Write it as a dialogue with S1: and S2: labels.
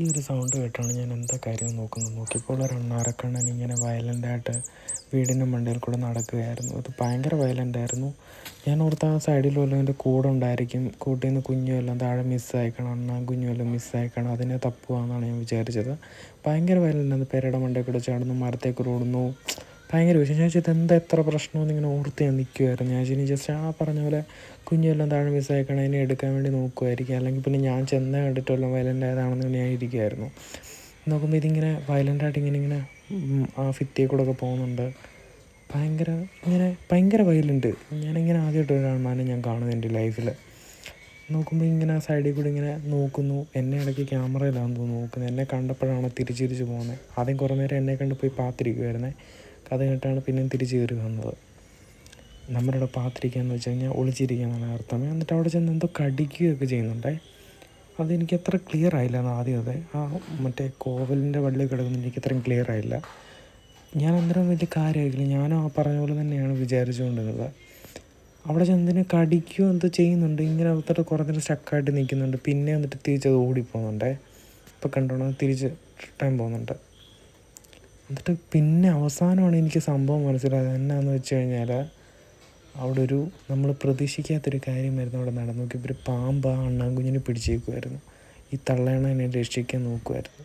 S1: ഈ ഒരു സൗണ്ട് കേട്ടാണ് ഞാൻ എന്താ കാര്യം നോക്കുന്നത്? നോക്കിയപ്പോൾ ഒരു അണ്ണാറക്കണ്ണൻ ഇങ്ങനെ വയലന്റായിട്ട് വീടിന്റെ മണ്ടയിൽ കൂടെ നടക്കുകയായിരുന്നു. അത് ഭയങ്കര വയലന്റായിരുന്നു ഞാൻ ഓർത്ത് ആ സൈഡിൽ വല്ലതും എന്റെ കൂടെ ഉണ്ടായിരിക്കും. കൂട്ടിൽ നിന്ന് കുഞ്ഞു എല്ലാം താഴെ മിസ്സായിക്കണം അണ്ണാൻ കുഞ്ഞു എല്ലാം മിസ്സായിക്കണം അതിനെ തപ്പുകയെന്നാണ് ഞാൻ വിചാരിച്ചത്. ഭയങ്കര വയലന്റ് അത് പെരയുടെ മണ്ടയിൽ കൂടെ ചാടുന്നു മരത്തേക്കൂടെ ഓടുന്നു. ഭയങ്കര വിഷയം. ഞാൻ ചോദിച്ചത് എന്താ എത്ര പ്രശ്നമെന്ന് ഇങ്ങനെ ഓർത്ത് ഞാൻ നിൽക്കുമായിരുന്നു ഞാൻ ശരി ജസ്റ്റ് ആ പറഞ്ഞ പോലെ കുഞ്ഞെല്ലാം താഴെ മിസ്സായിക്കണം അതിനെ എടുക്കാൻ വേണ്ടി നോക്കുമായിരിക്കും അല്ലെങ്കിൽ പിന്നെ ഞാൻ ചെന്ന കണ്ടിട്ടുള്ള വയലന്റ് ആയതാണെന്ന് ഞാൻ ഇരിക്കുമായിരുന്നു നോക്കുമ്പോൾ ഇതിങ്ങനെ വയലന്റായിട്ട് ഇങ്ങനെ ഇങ്ങനെ ആ ഫിത്തിയെ കൂടെ ഒക്കെ പോകുന്നുണ്ട്. ഭയങ്കര ഇങ്ങനെ ഭയങ്കര വയലുണ്ട് ഞാനിങ്ങനെ ആദ്യമായിട്ട് ഒരു അണ്ണാനെ ഞാൻ കാണുന്നത് എന്റെ ലൈഫിൽ നോക്കുമ്പോൾ ഇങ്ങനെ സൈഡിൽ കൂടി ഇങ്ങനെ നോക്കുന്നു. എന്നെ ഇടയ്ക്ക് ക്യാമറയിലാണെന്ന് നോക്കുന്നത്. എന്നെ കണ്ടപ്പോഴാണ് തിരിച്ച് തിരിച്ച് പോകുന്നത്. ആദ്യം കുറേ നേരം എന്നെ കണ്ട് പോയി പാത്തിരിക്കുമായിരുന്നേ കഥ കേട്ടാണ് പിന്നെയും തിരിച്ച് കയറി വന്നത്. നമ്മുടെ അവിടെ പാത്തിരിക്കുക എന്ന് വെച്ച് കഴിഞ്ഞാൽ ഒളിച്ചിരിക്കുക എന്നാണ് അർത്ഥം. എന്നിട്ട് അവിടെ ചെന്ന് എന്തോ കടിക്കുകയൊക്കെ ചെയ്യുന്നുണ്ടേ. അതെനിക്ക് അത്ര ക്ലിയർ ആയില്ല എന്ന് ആദ്യം അതെ. ആ മറ്റേ കോവലിന്റെ വള്ളി കിടക്കുന്ന എനിക്ക് അത്രയും ക്ലിയർ ആയില്ല. ഞാൻ അന്നേരം വലിയ കാര്യമായില്ല ഞാനും ആ പറഞ്ഞ പോലെ തന്നെയാണ് വിചാരിച്ചുകൊണ്ടിരുന്നത്. അവിടെ ചെന്നതിന് കടിക്കുകയോ എന്തോ ചെയ്യുന്നുണ്ട്. ഇങ്ങനെ അവിടുത്തെ കുറേ നേരം സ്റ്റക്കായിട്ട് നിൽക്കുന്നുണ്ട്. പിന്നെ എന്നിട്ട് തിരിച്ചത് ഓടിപ്പോകുന്നുണ്ടേ. ഇപ്പോൾ കണ്ടോണം തിരിച്ച് റിട്ടേൺ പോകുന്നുണ്ട്. എന്നിട്ട് പിന്നെ അവസാനമാണ് എനിക്ക് സംഭവം മനസ്സിലായത്. എന്നാന്ന് വെച്ച് കഴിഞ്ഞാൽ അവിടെ ഒരു നമ്മൾ പ്രതീക്ഷിക്കാത്തൊരു കാര്യമായിരുന്നു അവിടെ നടന്നു. നോക്കിയപ്പോൾ ഒരു പാമ്പ് ആ അണ്ണാൻകുഞ്ഞിനെ പിടിച്ചേക്കുമായിരുന്നു ഈ തള്ളയണ എന്നെ രക്ഷിക്കാൻ നോക്കുമായിരുന്നു